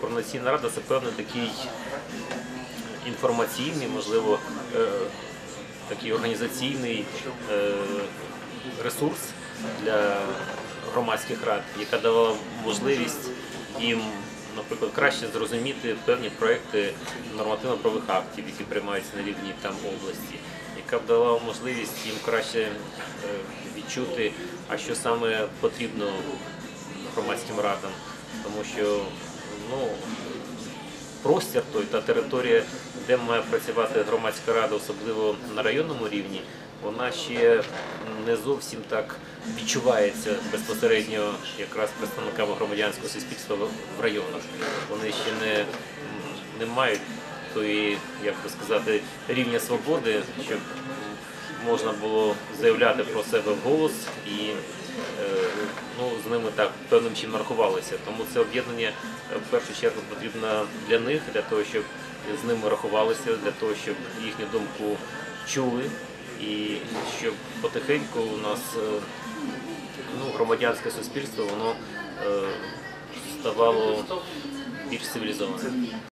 координаційна рада це певний такий інформаційний, можливо, е, такий організаційний е, ресурс для громадських рад, яка давала можливість їм, наприклад, краще зрозуміти певні проекти нормативно-правових актів, які приймаються на рівні там області, яка б дала можливість їм краще е, відчути, а що саме потрібно громадським радам, тому що ну, простір той та територія, де має працювати громадська рада, особливо на районному рівні, вона ще не зовсім так відчувається безпосередньо якраз представниками громадянського суспільства в- районах. Вони ще не, не мають тої, як би сказати, рівня свободи, щоб можна було заявляти про себе вголос і з ними так певним чином рахувалися. Тому це об'єднання е, в першу чергу потрібно для них, для того, щоб з ними рахувалися, для того, щоб їхню думку чули, і щоб потихеньку у нас е, ну, громадянське суспільство воно е, ставало більш цивілізованим.